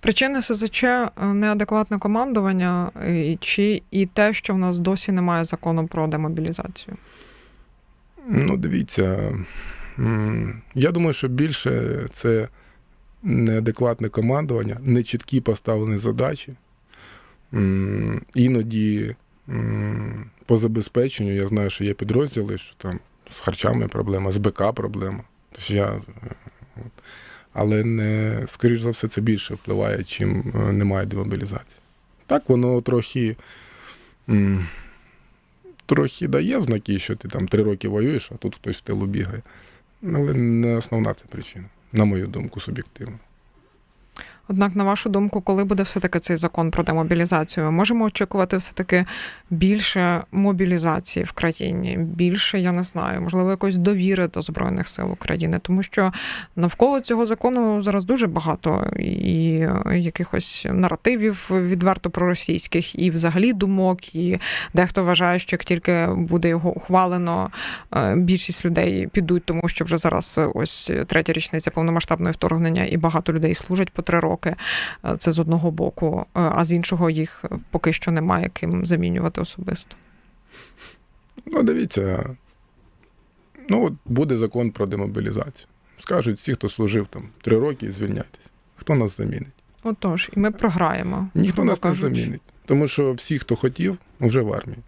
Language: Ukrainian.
Причини СЗЧ е, неадекватне командування е, чи і те, що в нас досі немає закону про демобілізацію. Ну, дивіться, я думаю, що більше це неадекватне командування, нечіткі поставлені задачі. Іноді по забезпеченню я знаю, що є підрозділи, що там з харчами проблема, з БК проблема. Тобто я, е. Але не, скоріш за все, це більше впливає, чим е, немає демобілізації. Так, воно трохи. трохи дає знаки, що ти там три роки воюєш, а тут хтось в тилу бігає. Але не основна це причина, на мою думку, суб'єктивно. Однак, на вашу думку, коли буде все-таки цей закон про демобілізацію, ми можемо очікувати все-таки більше мобілізації в країні, більше, я не знаю, можливо, якось довіри до Збройних сил України, тому що навколо цього закону зараз дуже багато і якихось наративів відверто проросійських, і взагалі думок, і дехто вважає, що як тільки буде його ухвалено, е, більшість людей підуть, тому що вже зараз ось третя річниця повномасштабного вторгнення, і багато людей служать по три роки. Е, Це з одного боку, е, а з іншого їх поки що немає ким замінювати особисто. Ну, дивіться, ну от буде закон про демобілізацію. Скажуть всі, хто служив там три роки, звільняйтесь. Хто нас замінить? Отож, і ми програємо. Ніхто нас не замінить. Тому що всі, хто хотів, вже в армії.